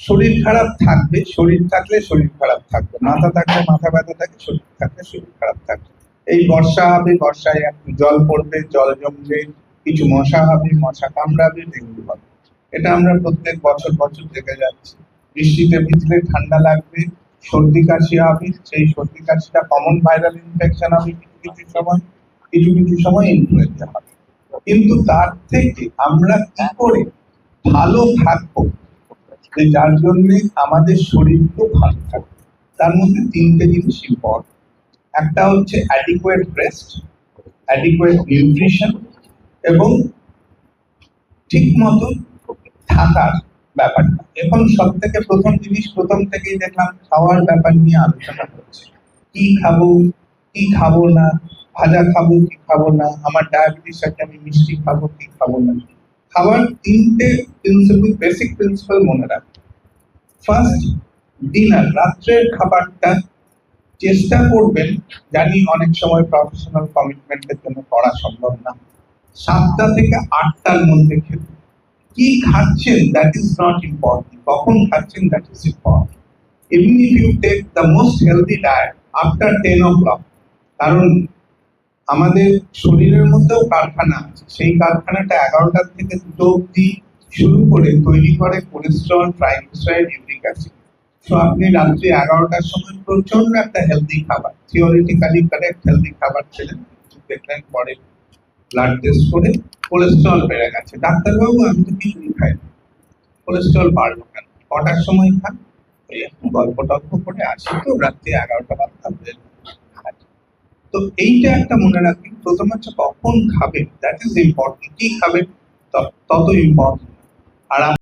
শরীর খারাপ থাকবে শরীর থাকলে শরীর খারাপ থাকবে। মাথা থাকলে মাথা ব্যথা থাকে শরীর থাকলে শরীর খারাপ থাকবে। এই বর্ষা হবে বর্ষায় একটু জল পড়বে জল জমবে কিছু মশা হবে মশা কামড়াবে ডেঙ্গু হবে। এটা আমরা প্রত্যেক বছর বছর দেখে যাচ্ছি। বৃষ্টিতে ভিজলে ঠান্ডা লাগবে সর্দি কাশি হবে সেই সর্দি কাশিটা কমন ভাইরাল ইনফেকশন হবে কিছু কিছু সময় কিছু কিছু সময় ইনফ্লুয়েঞ্জা হবে। কিন্তু তার থেকে আমরা কি করে ভালো থাকব? যে যার জন্য আমাদের শরীরকে ভালো থাকে তার মধ্যে তিনটে জিনিস ইম্পর্টেন্ট একটা হচ্ছে অ্যাডিকুয়েট রেস্ট অ্যাডিকুয়েট নিউট্রিশন এবং ঠিক মতো থাকার ব্যাপারটা। এখন সব থেকে প্রথম জিনিস, প্রথম থেকেই দেখলাম খাওয়ার ব্যাপার নিয়ে আলোচনা হচ্ছে। কি খাব কি খাব না, ভাজা খাব কি খাব না, আমার ডায়াবেটিস আছে, আমি মিষ্টি খাব কি খাব না। খাবার তিনটে প্রিন্সিপাল বেসিক প্রিন্সিপাল মনে রাখবে। ফার্স্ট ডিনার, রাত্রের খাবারটা চেষ্টা করবেন জানি অনেক সময় প্রফেশনাল কমিটমেন্টের জন্য করা সম্ভব না। সাতটা থেকে আটটার মধ্যে খেতে। কি খাচ্ছেন? দ্যাট ইজ নট ইম্পর্টেন্ট কখন খাচ্ছেন? That is important even you take the most most diet after ten 10 o'clock, কারণ আমাদের শরীরের মধ্যেও কারখানা আছে। সেই কারখানাটা এগারোটার থেকে দুটো অবধি শুরু করে তৈরি করে কোলেস্ট্রল ট্রাইগ্লিসারাইড ইউরিক অ্যাসিড তো আপনি রাত্রি এগারোটার সময় প্রচণ্ড একটা হেলদি খাবার থিওরিটিক্যালি কারেক্ট হেলদি খাবার খেলেন দেখলেন পরে ব্লাড টেস্ট করে কোলেস্ট্রল বেড়ে গেছে। ডাক্তারবাবু, আমি তো কিছুই খাই কোলেস্ট্রল বাড়লো কেন? কটার সময় খান? ওই গল্প টল্প করে আসি তো, রাত্রি এগারোটা বারোটা হয়ে তো এইটা একটা মনে রাখবেন, প্রথম হচ্ছে কখন খাবেন দ্যাট ইজ ইম্পর্টেন্ট কি খাবেন? তত ইম্পর্টেন্ট harán